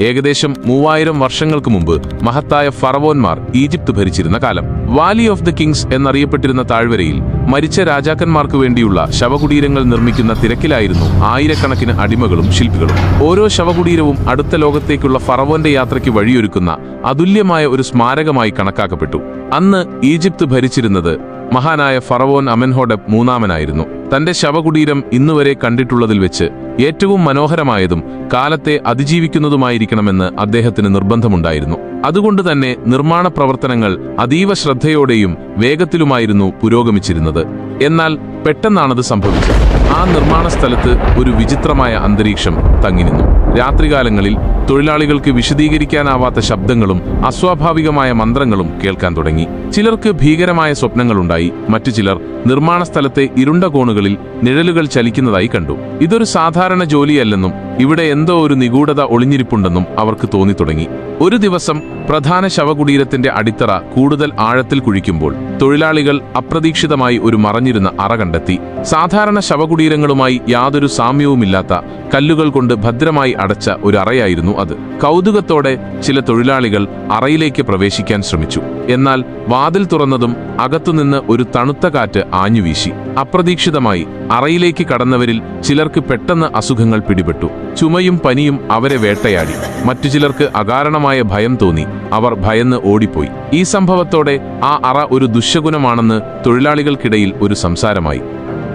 ഏകദേശം മൂവായിരം വർഷങ്ങൾക്ക് മുമ്പ് മഹത്തായ ഫറവോന്മാർ ഈജിപ്ത് ഭരിച്ചിരുന്ന കാലം. വാലി ഓഫ് ദ കിങ്സ് എന്നറിയപ്പെട്ടിരുന്ന താഴ്വരയിൽ മരിച്ച രാജാക്കന്മാർക്ക് വേണ്ടിയുള്ള ശവകുടീരങ്ങൾ നിർമ്മിക്കുന്ന തിരക്കിലായിരുന്നു ആയിരക്കണക്കിന് അടിമകളും ശില്പികളും. ഓരോ ശവകുടീരവും അടുത്ത ലോകത്തേക്കുള്ള ഫറവോന്റെ യാത്രയ്ക്ക് വഴിയൊരുക്കുന്ന അതുല്യമായ ഒരു സ്മാരകമായി കണക്കാക്കപ്പെട്ടു. അന്ന് ഈജിപ്ത് ഭരിച്ചിരുന്നത് മഹാനായ ഫറവോൻ അമൻഹോഡബ് മൂന്നാമനായിരുന്നു. തന്റെ ശവകുടീരം ഇന്നുവരെ കണ്ടിട്ടുള്ളതിൽ വെച്ച് ഏറ്റവും മനോഹരമായതും കാലത്തെ അതിജീവിക്കുന്നതുമായിരിക്കണമെന്ന് അദ്ദേഹത്തിന് നിർബന്ധമുണ്ടായിരുന്നു. അതുകൊണ്ട് തന്നെ നിർമ്മാണ പ്രവർത്തനങ്ങൾ അതീവ ശ്രദ്ധയോടെയും വേഗത്തിലുമായിരുന്നു പുരോഗമിച്ചിരുന്നത്. എന്നാൽ പെട്ടെന്നാണത് സംഭവിച്ചത്. ആ നിർമ്മാണ സ്ഥലത്ത് ഒരു വിചിത്രമായ അന്തരീക്ഷം തങ്ങിനിന്നു. രാത്രികാലങ്ങളിൽ തൊഴിലാളികൾക്ക് വിശദീകരിക്കാനാവാത്ത ശബ്ദങ്ങളും അസ്വാഭാവികമായ മന്ത്രങ്ങളും കേൾക്കാൻ തുടങ്ങി. ചിലർക്ക് ഭീകരമായ സ്വപ്നങ്ങളുണ്ടായി. മറ്റു ചിലർ നിർമ്മാണ സ്ഥലത്തെ ഇരുണ്ട കോണുകളിൽ നിഴലുകൾ ചലിക്കുന്നതായി കണ്ടു. ഇതൊരു സാധാരണ ജോലിയല്ലെന്നും ഇവിടെ എന്തോ ഒരു നിഗൂഢത ഒളിഞ്ഞിരിപ്പുണ്ടെന്നും അവർക്ക് തോന്നിത്തുടങ്ങി. ഒരു ദിവസം പ്രധാന ശവകുടീരത്തിന്റെ അടിത്തറ കൂടുതൽ ആഴത്തിൽ കുഴിക്കുമ്പോൾ തൊഴിലാളികൾ അപ്രതീക്ഷിതമായി ഒരു മറഞ്ഞിരുന്ന അറ കണ്ടെത്തി. സാധാരണ ശവകുടീരങ്ങളുമായി യാതൊരു സാമ്യവുമില്ലാത്ത കല്ലുകൾ കൊണ്ട് ഭദ്രമായി അടച്ച ഒരു അറയായിരുന്നു അത്. കൗതുകത്തോടെ ചില തൊഴിലാളികൾ അറയിലേക്ക് പ്രവേശിക്കാൻ ശ്രമിച്ചു. എന്നാൽ വാതിൽ തുറന്നതും അകത്തുനിന്ന് ഒരു തണുത്ത കാറ്റ് ആഞ്ഞുവീശി. അപ്രതീക്ഷിതമായി അറയിലേക്ക് കടന്നവരിൽ ചിലർക്ക് പെട്ടെന്ന് അസുഖങ്ങൾ പിടിപെട്ടു. ചുമയും പനിയും അവരെ വേട്ടയാടി. മറ്റു ചിലർക്ക് അകാരണമായ ഭയം തോന്നി. അവർ ഭയന്ന് ഓടിപ്പോയി. ഈ സംഭവത്തോടെ ആ അറ ഒരു ദുശഗുണമാണെന്ന് തൊഴിലാളികൾക്കിടയിൽ ഒരു സംസാരമായി.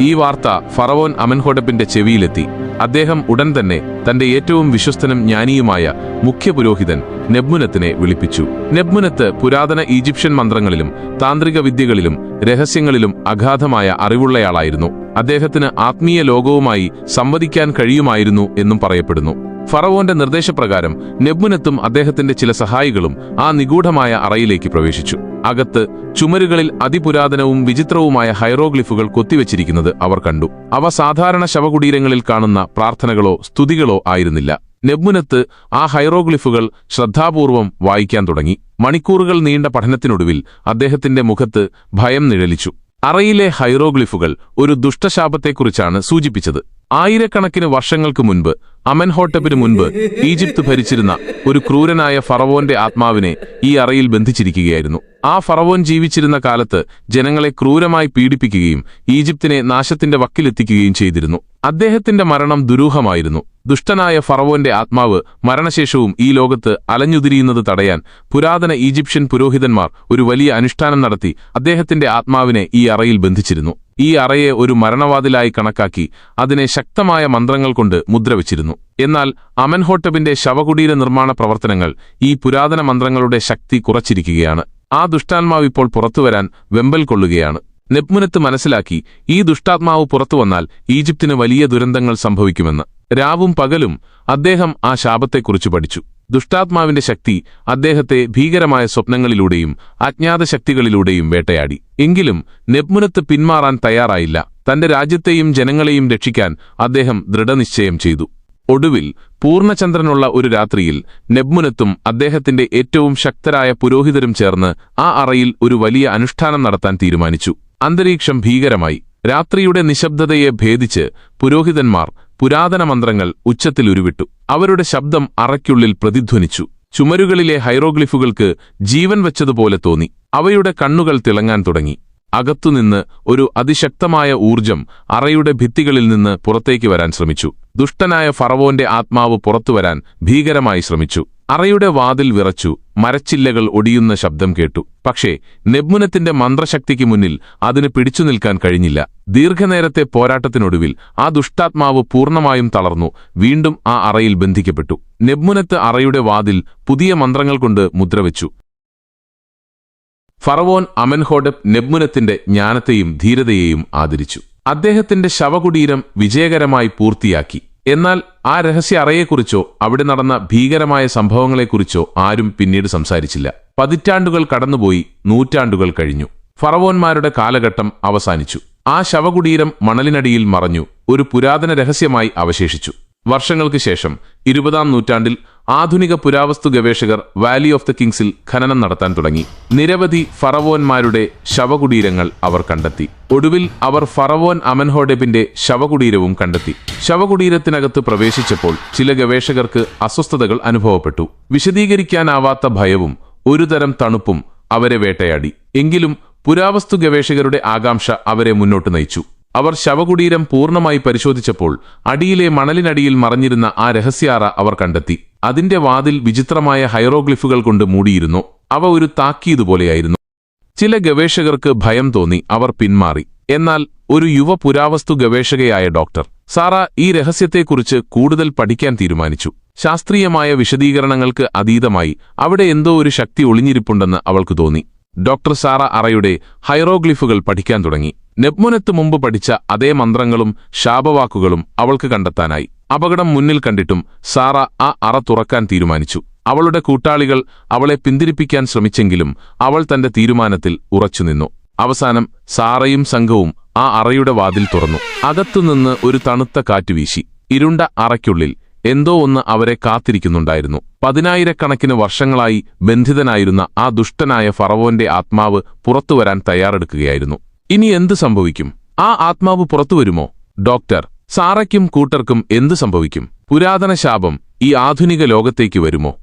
ഈ വാർത്ത ഫറവോൻ അമൻഹോഡപ്പിന്റെ ചെവിയിലെത്തി. അദ്ദേഹം ഉടൻ തന്നെ തന്റെ ഏറ്റവും വിശ്വസ്തനും ജ്ഞാനിയുമായ മുഖ്യ പുരോഹിതൻ നെബ്മുനത്തിനെ വിളിപ്പിച്ചു. നെബ്മുനത്ത് പുരാതന ഈജിപ്ഷ്യൻ മന്ത്രങ്ങളിലും താന്ത്രിക വിദ്യകളിലും രഹസ്യങ്ങളിലും അഗാധമായ അറിവുള്ളയാളായിരുന്നു. അദ്ദേഹത്തിന് ആത്മീയ ലോകവുമായി സംവദിക്കാൻ കഴിയുമായിരുന്നു എന്നും പറയപ്പെടുന്നു. ഫറവോന്റെ നിർദ്ദേശപ്രകാരം നെബ്മുനത്തും അദ്ദേഹത്തിന്റെ ചില സഹായികളും ആ നിഗൂഢമായ അറയിലേക്ക് പ്രവേശിച്ചു. അകത്ത് ചുമരുകളിൽ അതിപുരാതനവും വിചിത്രവുമായ ഹൈറോഗ്ലിഫുകൾ കൊത്തിവെച്ചിരിക്കുന്നത് അവർ കണ്ടു. അവ സാധാരണ ശവകുടീരങ്ങളിൽ കാണുന്ന പ്രാർത്ഥനകളോ സ്തുതികളോ ആയിരുന്നില്ല. നെബ്മുനത്ത് ആ ഹൈറോഗ്ലിഫുകൾ ശ്രദ്ധാപൂർവം വായിക്കാൻ തുടങ്ങി. മണിക്കൂറുകൾ നീണ്ട പഠനത്തിനൊടുവിൽ അദ്ദേഹത്തിന്റെ മുഖത്ത് ഭയം നിഴലിച്ചു. അറയിലെ ഹൈറോഗ്ലിഫുകൾ ഒരു ദുഷ്ടശാപത്തെക്കുറിച്ചാണ് സൂചിപ്പിച്ചത്. ആയിരക്കണക്കിന് വർഷങ്ങൾക്ക് മുൻപ് അമൻഹോട്ടപ്പിന് മുൻപ് ഈജിപ്ത് ഭരിച്ചിരുന്ന ഒരു ക്രൂരനായ ഫറവോന്റെ ആത്മാവിനെ ഈ അറയിൽ ബന്ധിച്ചിരിക്കുകയായിരുന്നു. ആ ഫറവോൻ ജീവിച്ചിരുന്ന കാലത്ത് ജനങ്ങളെ ക്രൂരമായി പീഡിപ്പിക്കുകയും ഈജിപ്തിനെ നാശത്തിന്റെ വക്കിലെത്തിക്കുകയും ചെയ്തിരുന്നു. അദ്ദേഹത്തിന്റെ മരണം ദുരൂഹമായിരുന്നു. ദുഷ്ടനായ ഫറവോന്റെ ആത്മാവ് മരണശേഷവും ഈ ലോകത്ത് അലഞ്ഞുതിരിയുന്നത് തടയാൻ പുരാതന ഈജിപ്ഷ്യൻ പുരോഹിതന്മാർ ഒരു വലിയ അനുഷ്ഠാനം നടത്തി അദ്ദേഹത്തിന്റെ ആത്മാവിനെ ഈ അറയിൽ ബന്ധിച്ചിരുന്നു. ഈ അറയെ ഒരു മരണവാതിലായി കണക്കാക്കി അതിനെ ശക്തമായ മന്ത്രങ്ങൾ കൊണ്ട് മുദ്രവച്ചിരുന്നു. എന്നാൽ അമൻഹോട്ടബിന്റെ ശവകുടീര നിർമ്മാണ പ്രവർത്തനങ്ങൾ ഈ പുരാതന മന്ത്രങ്ങളുടെ ശക്തി കുറച്ചിരിക്കുകയാണ്. ആ ദുഷ്ടാത്മാവ് ഇപ്പോൾ പുറത്തുവരാൻ വെമ്പൽ കൊള്ളുകയാണ്. നെപ്മുനത്ത് മനസ്സിലാക്കി ഈ ദുഷ്ടാത്മാവ് പുറത്തു വന്നാൽ ഈജിപ്തിന് വലിയ ദുരന്തങ്ങൾ സംഭവിക്കുമെന്ന്. രാവും പകലും അദ്ദേഹം ആ ശാപത്തെക്കുറിച്ച് പഠിച്ചു. ദുഷ്ടാത്മാവിന്റെ ശക്തി അദ്ദേഹത്തെ ഭീകരമായ സ്വപ്നങ്ങളിലൂടെയും അജ്ഞാത ശക്തികളിലൂടെയും വേട്ടയാടി. എങ്കിലും നെപ്മുനത്ത് പിന്മാറാൻ തയ്യാറായില്ല. തന്റെ രാജ്യത്തെയും ജനങ്ങളെയും രക്ഷിക്കാൻ അദ്ദേഹം ദൃഢനിശ്ചയം ചെയ്തു. ഒടുവിൽ പൂർണചന്ദ്രനുള്ള ഒരു രാത്രിയിൽ നെബ്മുനത്തും അദ്ദേഹത്തിന്റെ ഏറ്റവും ശക്തരായ പുരോഹിതരും ചേർന്ന് ആ അറയിൽ ഒരു വലിയ അനുഷ്ഠാനം നടത്താൻ തീരുമാനിച്ചു. അന്തരീക്ഷം ഭീകരമായി. രാത്രിയുടെ നിശബ്ദതയെ ഭേദിച്ച് പുരോഹിതന്മാർ പുരാതന മന്ത്രങ്ങൾ ഉച്ചത്തിൽ ഉരുവിട്ടു. അവരുടെ ശബ്ദം അറയ്ക്കുള്ളിൽ പ്രതിധ്വനിച്ചു. ചുമരുകളിലെ ഹൈറോഗ്ലിഫുകൾക്ക് ജീവൻ വെച്ചതുപോലെ തോന്നി. അവയുടെ കണ്ണുകൾ തിളങ്ങാൻ തുടങ്ങി. അകത്തുനിന്ന് ഒരു അതിശക്തമായ ഊർജം അറയുടെ ഭിത്തികളിൽ നിന്ന് പുറത്തേക്ക് വരാൻ ശ്രമിച്ചു. ദുഷ്ടനായ ഫറവോന്റെ ആത്മാവ് പുറത്തുവരാൻ ഭീകരമായി ശ്രമിച്ചു. അറയുടെ വാതിൽ വിറച്ചു മരച്ചില്ലകൾ ഒടിയുന്ന ശബ്ദം കേട്ടു. പക്ഷേ നെബ്മുനത്തിന്റെ മന്ത്രശക്തിക്ക് മുന്നിൽ അതിന് പിടിച്ചു നിൽക്കാൻ കഴിഞ്ഞില്ല. ദീർഘനേരത്തെ പോരാട്ടത്തിനൊടുവിൽ ആ ദുഷ്ടാത്മാവ് പൂർണമായും തളർന്നു വീണ്ടും ആ അറയിൽ ബന്ധിക്കപ്പെട്ടു. നെബ്മുനത്ത് അറയുടെ വാതിൽ പുതിയ മന്ത്രങ്ങൾ കൊണ്ട് മുദ്രവെച്ചു. ഫറവോൻ അമൻഹോഡബ് നെബ്മുനത്തിന്റെ ജ്ഞാനത്തെയും ധീരതയെയും ആദരിച്ചു. അദ്ദേഹത്തിന്റെ ശവകുടീരം വിജയകരമായി പൂർത്തിയാക്കി. എന്നാൽ ആ രഹസ്യ അറയെക്കുറിച്ചോ അവിടെ നടന്ന ഭീകരമായ സംഭവങ്ങളെക്കുറിച്ചോ ആരും പിന്നീട് സംസാരിച്ചില്ല. പതിറ്റാണ്ടുകൾ കടന്നുപോയി നൂറ്റാണ്ടുകൾ കഴിഞ്ഞു. ഫറവോന്മാരുടെ കാലഘട്ടം അവസാനിച്ചു. ആ ശവകുടീരം മണലിനടിയിൽ മറഞ്ഞു ഒരു പുരാതന രഹസ്യമായി അവശേഷിച്ചു. വർഷങ്ങൾക്ക് ശേഷം ഇരുപതാം നൂറ്റാണ്ടിൽ ആധുനിക പുരാവസ്തു ഗവേഷകർ വാലി ഓഫ് ദ കിങ്സിൽ ഖനനം നടത്താൻ തുടങ്ങി. നിരവധി ഫറവോന്മാരുടെ ശവകുടീരങ്ങൾ അവർ കണ്ടെത്തി. ഒടുവിൽ അവർ ഫറവോൻ അമൻഹോഡെബിന്റെ ശവകുടീരവും കണ്ടെത്തി. ശവകുടീരത്തിനകത്ത് പ്രവേശിച്ചപ്പോൾ ചില ഗവേഷകർക്ക് അസ്വസ്ഥതകൾ അനുഭവപ്പെട്ടു. വിശദീകരിക്കാനാവാത്ത ഭയവും ഒരുതരം തണുപ്പും അവരെ വേട്ടയാടി. എങ്കിലും പുരാവസ്തു ഗവേഷകരുടെ ആകാംക്ഷ അവരെ മുന്നോട്ട് നയിച്ചു. അവർ ശവകുടീരം പൂർണമായി പരിശോധിച്ചപ്പോൾ അടിയിലെ മണലിനടിയിൽ മറഞ്ഞിരുന്ന ആ രഹസ്യാറ അവർ കണ്ടെത്തി. അതിന്റെ വാതിൽ വിചിത്രമായ ഹൈറോഗ്ലിഫുകൾ കൊണ്ട് മൂടിയിരുന്നു. അവ ഒരു താക്കീതുപോലെയായിരുന്നു. ചില ഗവേഷകർക്ക് ഭയം തോന്നി അവർ പിന്മാറി. എന്നാൽ ഒരു യുവ പുരാവസ്തു ഗവേഷകയായ ഡോക്ടർ സാറ ഈ രഹസ്യത്തെക്കുറിച്ച് കൂടുതൽ പഠിക്കാൻ തീരുമാനിച്ചു. ശാസ്ത്രീയമായ വിശദീകരണങ്ങൾക്ക് അതീതമായി അവിടെ എന്തോ ഒരു ശക്തി ഒളിഞ്ഞിരിപ്പുണ്ടെന്ന് അവൾക്ക് തോന്നി. ഡോക്ടർ സാറ അറയുടെ ഹൈറോഗ്ലിഫുകൾ പഠിക്കാൻ തുടങ്ങി. നെപ്മുനത്ത് മുമ്പ് പഠിച്ച അതേ മന്ത്രങ്ങളും ശാപവാക്കുകളും അവൾക്ക് കണ്ടെത്താനായി. അപകടം മുന്നിൽ കണ്ടിട്ടും സാറ ആ അറ തുറക്കാൻ തീരുമാനിച്ചു. അവളുടെ കൂട്ടാളികൾ അവളെ പിന്തിരിപ്പിക്കാൻ ശ്രമിച്ചെങ്കിലും അവൾ തന്റെ തീരുമാനത്തിൽ ഉറച്ചുനിന്നു. അവസാനം സാറയും സംഘവും ആ അറയുടെ വാതിൽ തുറന്നു. അകത്തുനിന്ന് ഒരു തണുത്ത കാറ്റ് വീശി. ഇരുണ്ട അറയ്ക്കുള്ളിൽ എന്തോ ഒന്ന് അവരെ കാത്തിരിക്കുന്നുണ്ടായിരുന്നു. പതിനായിരക്കണക്കിന് വർഷങ്ങളായി ബന്ധിതനായിരുന്ന ആ ദുഷ്ടനായ ഫറവോന്റെ ആത്മാവ് പുറത്തുവരാൻ തയ്യാറെടുക്കുകയായിരുന്നു. ഇനി എന്ത് സംഭവിക്കും? ആ ആത്മാവ് പുറത്തുവരുമോ? ഡോക്ടർ സാറയ്ക്കും കൂട്ടർക്കും എന്തു സംഭവിക്കും? പുരാതന ശാപം ഈ ആധുനിക ലോകത്തേക്ക് വരുമോ?